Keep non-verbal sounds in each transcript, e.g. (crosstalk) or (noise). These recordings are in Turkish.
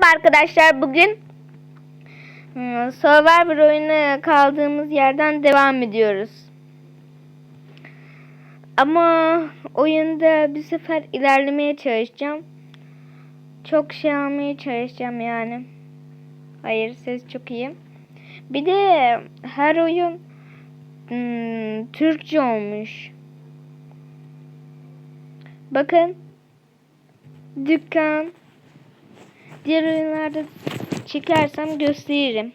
Merhaba arkadaşlar bugün hmm, Survivor oyunu kaldığımız yerden devam ediyoruz. Ama oyunda bir sefer ilerlemeye çalışacağım. Çok şey almaya çalışacağım yani. Hayır ses çok iyi. Bir de her oyun hmm, Türkçe olmuş. Bakın. Dükkan. Diğer oyunlarda çekersem gösteririm.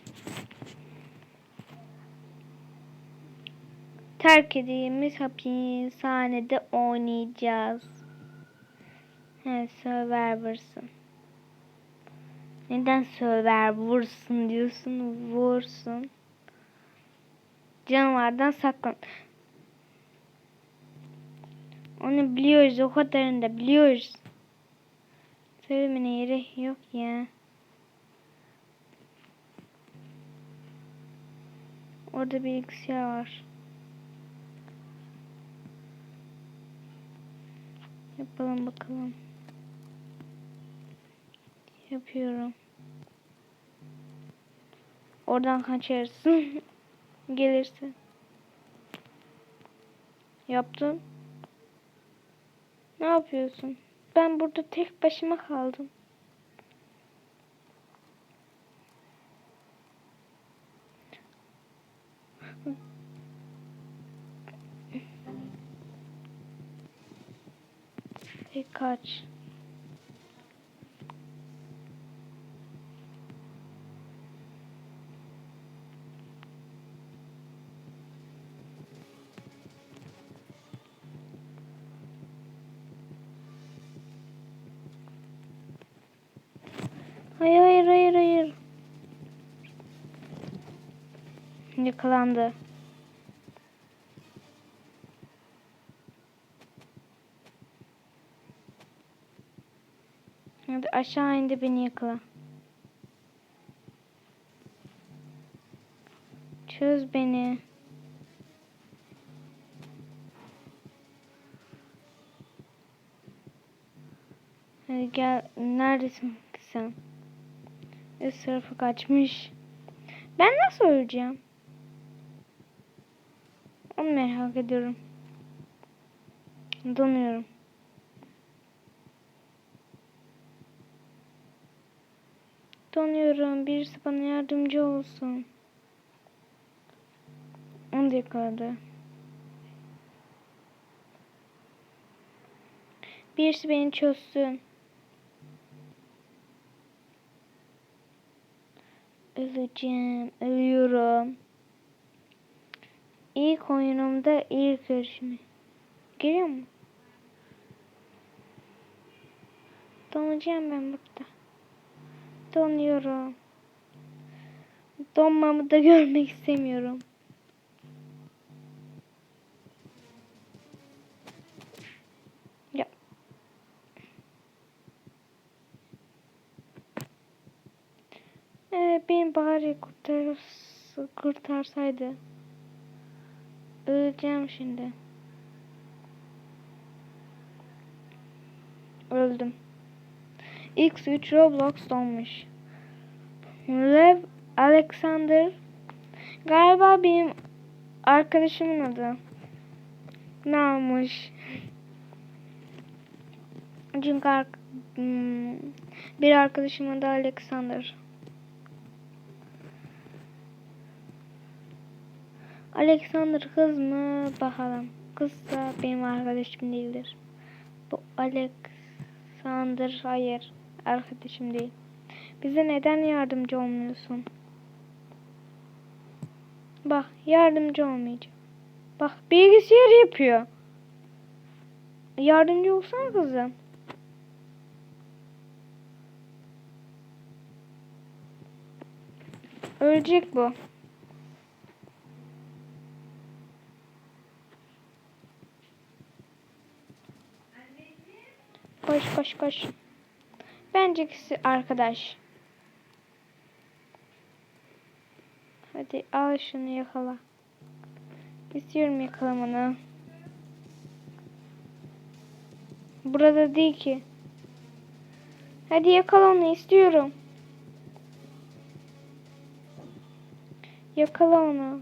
Terk edilmiş hapishanede oynayacağız. He, Survivor'sın. Neden Survivor'sın diyorsun? Vursun. Canavardan saklan. Onu biliyoruz. O kadarını da biliyoruz. Söylemene yeri yok ya. Orada bilgisayar var. Yapalım bakalım. Yapıyorum. Oradan kaçarsın. (laughs) Gelirse. Yaptım. Ne yapıyorsun? Ben burada tek başıma kaldım. Tek kaç. Yakalandı. Hadi aşağı indi beni yakala. Çöz beni. Hadi gel. Neredesin sen? Üst tarafı kaçmış. Ben nasıl öleceğim? Onu merak ediyorum. Donuyorum. Donuyorum. Birisi bana yardımcı olsun. Onu da yakaladı. Birisi beni çözsün. Öleceğim. Ölüyorum. İlk oyunumda ilk görüşme. Geliyor mu? Donacağım ben burada. Donuyorum. Donmamı da görmek istemiyorum. Ya. Ee, beni bari kurtar, kurtarsaydı. Öleceğim şimdi. Öldüm. X3 Roblox donmuş. Lev Alexander galiba benim arkadaşımın adı. Ne almış? Çünkü hmm, bir arkadaşımın adı Alexander. Alexander kız mı? Bakalım. Kızsa benim arkadaşım değildir. Bu Alexander hayır. Arkadaşım değil. Bize neden yardımcı olmuyorsun? Bak yardımcı olmayacağım. Bak bilgisayar yapıyor. Yardımcı olsana kızım. Ölecek bu. Koş koş koş. Bence ikisi arkadaş. Hadi al şunu yakala. İstiyorum yakalamanı. Burada değil ki. Hadi yakala onu istiyorum. Yakala onu.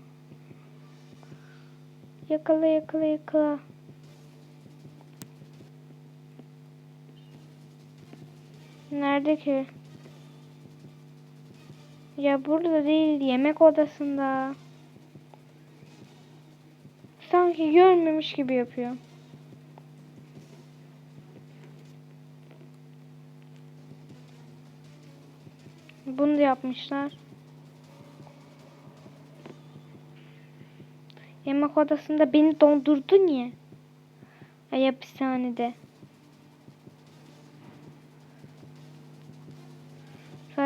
Yakala yakala yakala. Nerede ki? Ya burada değil, yemek odasında. Sanki görmemiş gibi yapıyor. Bunu da yapmışlar. Yemek odasında beni dondurdu niye? Ay hapishanede.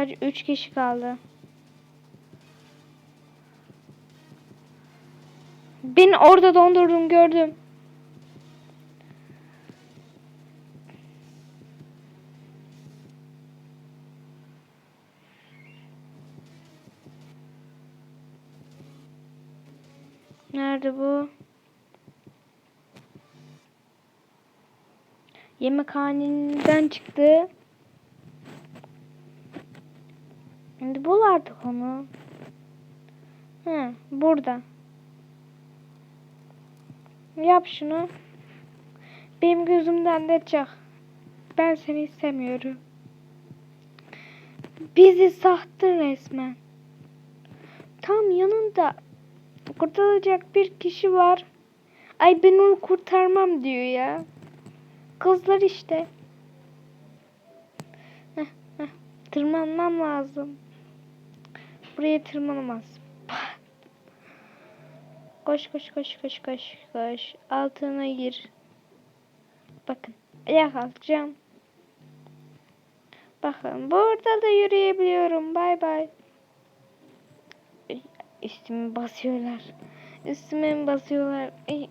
Sadece üç kişi kaldı. Beni orada dondurdum gördüm. Nerede bu? Yemekhaneden çıktı. Şimdi bul artık onu. He, burada. Yap şunu. Benim gözümden de çık. Ben seni istemiyorum. Bizi sattın resmen. Tam yanında kurtarılacak bir kişi var. Ay ben onu kurtarmam diyor ya. Kızlar işte. Heh, heh. Tırmanmam lazım. Buraya tırmanamaz. Koş koş koş koş koş koş. Altına gir. Bakın. Ayak kalkacağım. Bakın burada da yürüyebiliyorum. Bay bay. Ay, Üstüme basıyorlar. Üstüme basıyorlar? Ay,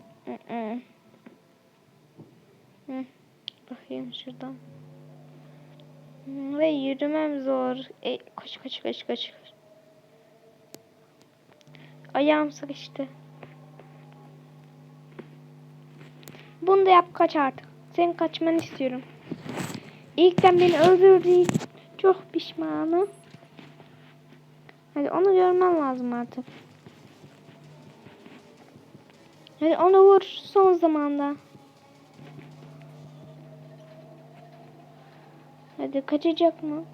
Bakayım şuradan. Ve yürümem zor. E, koş koş koş koş. Ayağım sıkıştı. Bunu da yap kaç artık. Senin kaçmanı istiyorum. İlkten beni öldürdü. Çok pişmanım. Hadi onu görmen lazım artık. Hadi onu vur son zamanda. Hadi kaçacak mı?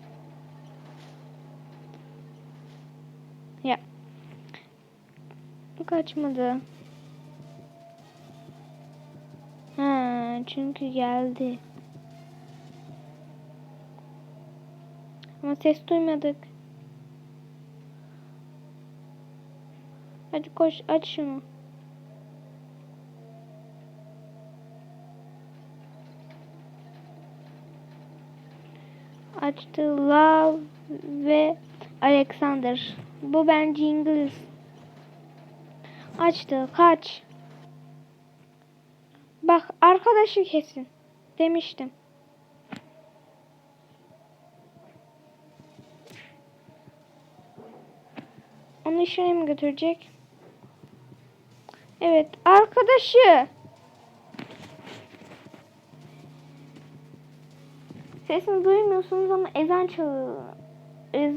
Ya. Kaçmadı. Ha, çünkü geldi. Ama ses duymadık. Hadi koş aç şunu. Açtı Love ve Alexander. Bu bence İngiliz. Açtı. Kaç. Bak arkadaşı kesin. Demiştim. Onu işine mi götürecek? Evet. Arkadaşı. Sesini duymuyorsunuz ama ezan çalıyor. Ez...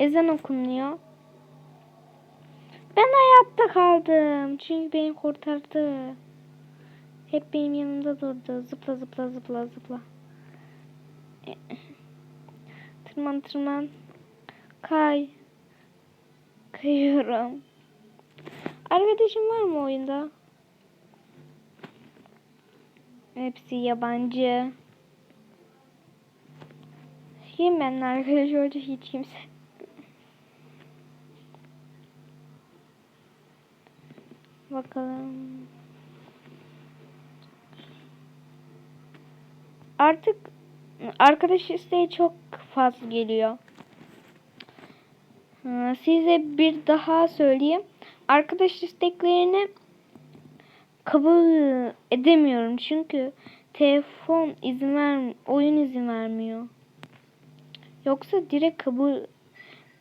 Ezan okunuyor. Ben hayatta kaldım. Çünkü beni kurtardı. Hep benim yanımda durdu. Zıpla zıpla zıpla zıpla. Tırman tırman. Kay. Kayıyorum. Arkadaşım var mı oyunda? Hepsi yabancı. Benimle arkadaş olacak hiç kimse. Bakalım. Artık arkadaş isteği çok fazla geliyor. Size bir daha söyleyeyim. Arkadaş isteklerini kabul edemiyorum çünkü telefon izin ver oyun izin vermiyor. Yoksa direkt kabul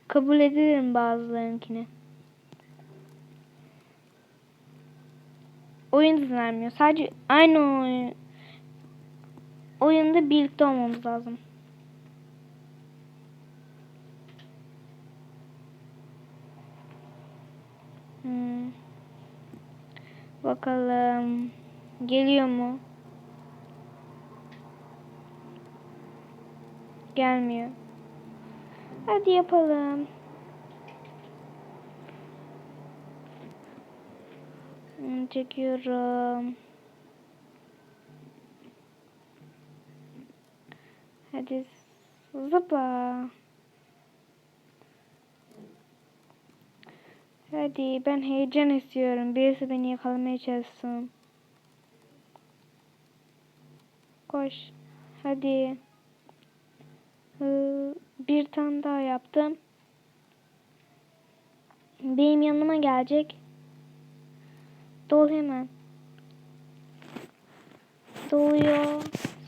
kabul ederim bazılarınkini. oyun izin. Sadece aynı oyun, oyunda birlikte olmamız lazım. Hmm. Bakalım geliyor mu? Gelmiyor. Hadi yapalım. Çekiyorum. Hadi zıpla. Hadi ben heyecan istiyorum. Birisi beni yakalamaya çalışsın. Koş. Hadi. Bir tane daha yaptım. Benim yanıma gelecek. Dol hemen. Doluyor.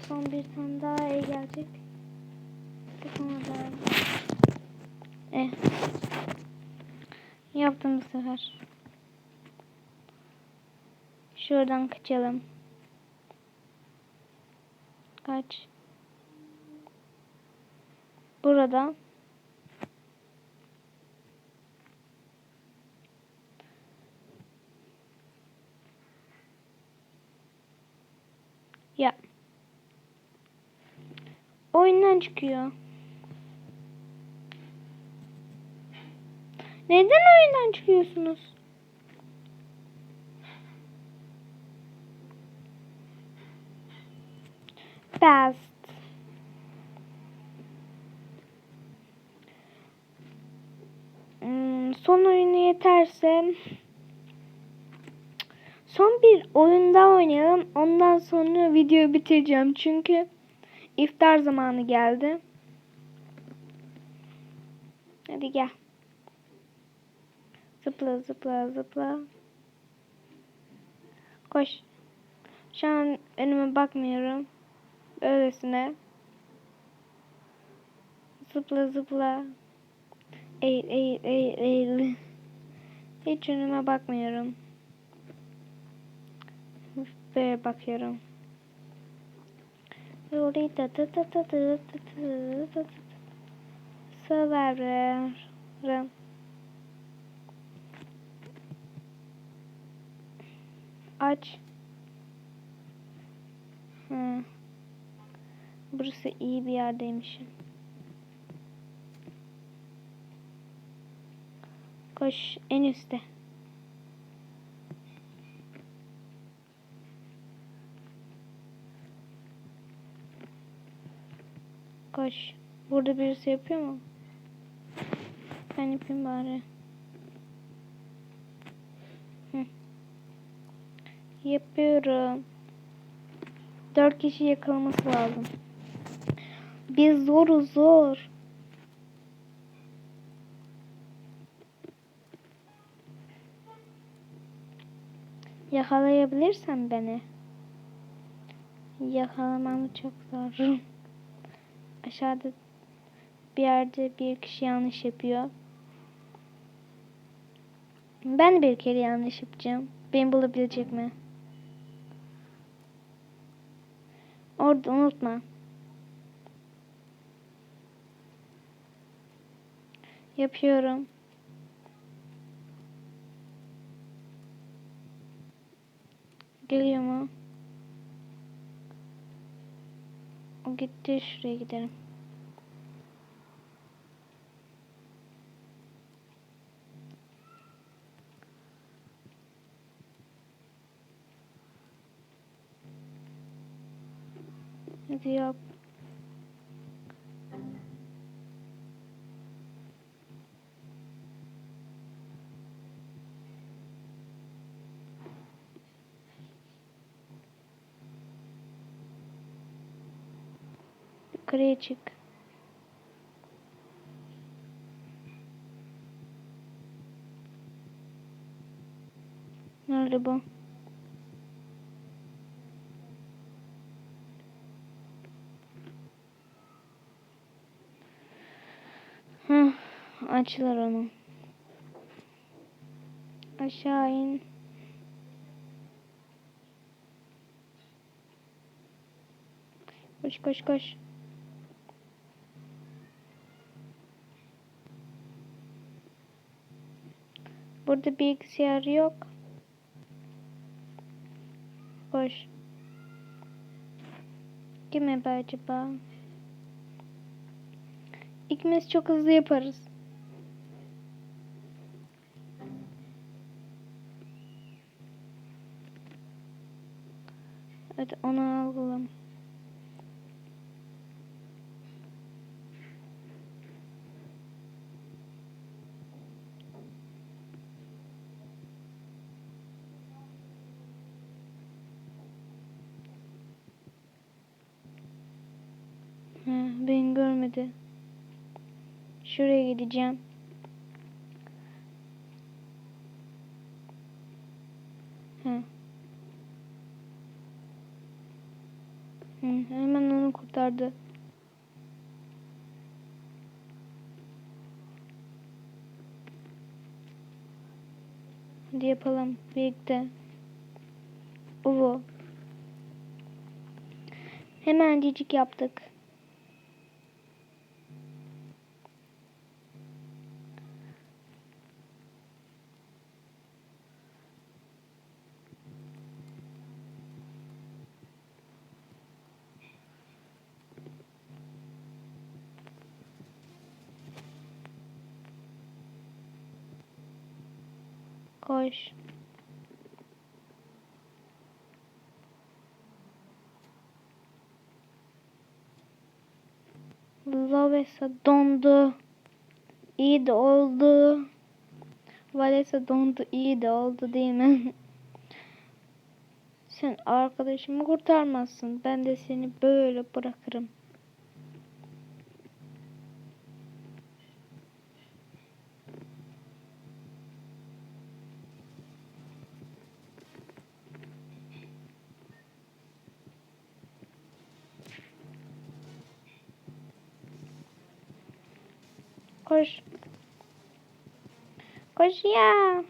Son bir tane daha el gelecek. Sonra da. Eh. Yaptım bu sefer. Şuradan kaçalım. Kaç. Burada. Ya. Oyundan çıkıyor. Neden oyundan çıkıyorsunuz? Best. Hmm, son oyunu yeterse son bir oyun daha oynayalım. Ondan sonra videoyu bitireceğim. Çünkü iftar zamanı geldi. Hadi gel. Zıpla zıpla zıpla. Koş. Şu an önüme bakmıyorum. Öylesine. Zıpla zıpla. Eğil eğil eğil eğil. Hiç önüme bakmıyorum. Böyle bakıyorum. Severim. Aç. Hı. Burası iyi bir yerdeymişim. Koş en üstte. Koş. Burada birisi yapıyor mu? Ben yapayım bari. Hı. Yapıyorum. Dört kişi yakalaması lazım. Biz zoruz zor. Yakalayabilirsen beni. Yakalamam çok zor. Aşağıda bir yerde bir kişi yanlış yapıyor. Ben bir kere yanlış yapacağım. Beni bulabilecek mi? Orada unutma. Yapıyorum. Geliyor mu? O gitti. Şuraya gidelim. Hadi yap. Yukarıya çık. Nerede açılır onu. Aşağı in. Koş koş koş. Burada bilgisayar yok. Boş. Kim ebe acaba? İkimiz çok hızlı yaparız. Hadi onu Ha, beni görmedi. Şuraya gideceğim. Ha. Hı, hemen onu kurtardı. Hadi yapalım birlikte. Uvu. Hemen cicik yaptık. Koş. Lavesa dondu. İyi de oldu. Valesa dondu. iyi de oldu değil mi? Sen arkadaşımı kurtarmazsın. Ben de seni böyle bırakırım. Koş ya.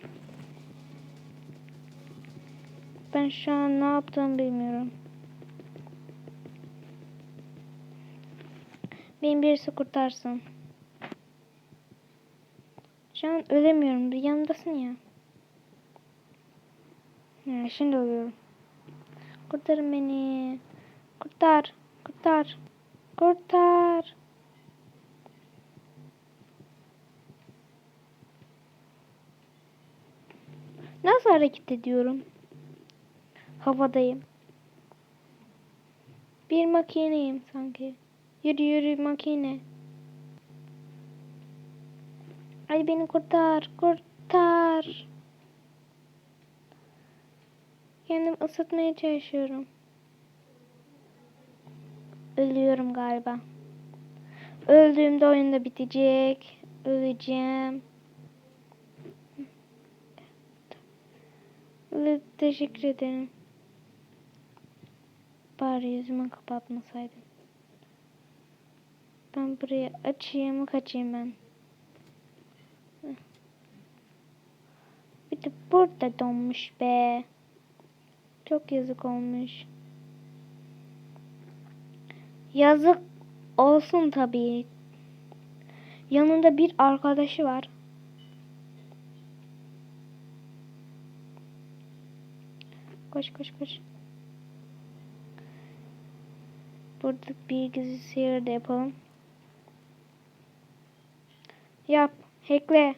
Ben şu an ne yaptığımı bilmiyorum. Beni birisi kurtarsın. Şu an ölemiyorum. Bir yanındasın ya. Ha, şimdi ölüyorum. Kurtarın beni. Kurtar. Kurtar. Kurtar. Nasıl hareket ediyorum? Havadayım. Bir makineyim sanki. Yürü yürü makine. Ay beni kurtar, kurtar. Kendimi ısıtmaya çalışıyorum. Ölüyorum galiba. Öldüğümde oyun da bitecek. Öleceğim. Evet, teşekkür ederim. Bari yüzümü kapatmasaydım. Ben buraya açayım kaçayım ben. Bir de burada donmuş be. Çok yazık olmuş. Yazık olsun tabii. Yanında bir arkadaşı var. Koş koş koş. Burada bilgisayarı da yapalım. Yap. Hackle.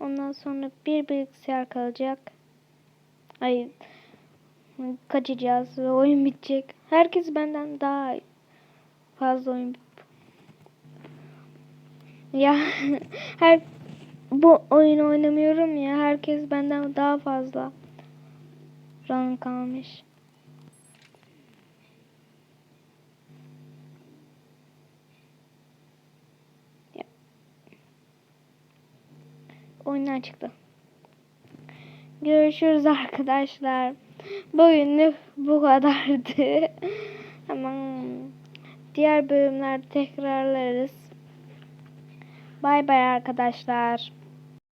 Ondan sonra bir bilgisayar kalacak. Ay kaçacağız ve oyun bitecek. Herkes benden daha fazla oyun ya (laughs) her bu oyunu oynamıyorum ya. Herkes benden daha fazla rank almış. Ya. Çıktı. Görüşürüz arkadaşlar. Bugünlük bu kadardı. (laughs) Hemen diğer bölümlerde tekrarlarız. Bay bay arkadaşlar.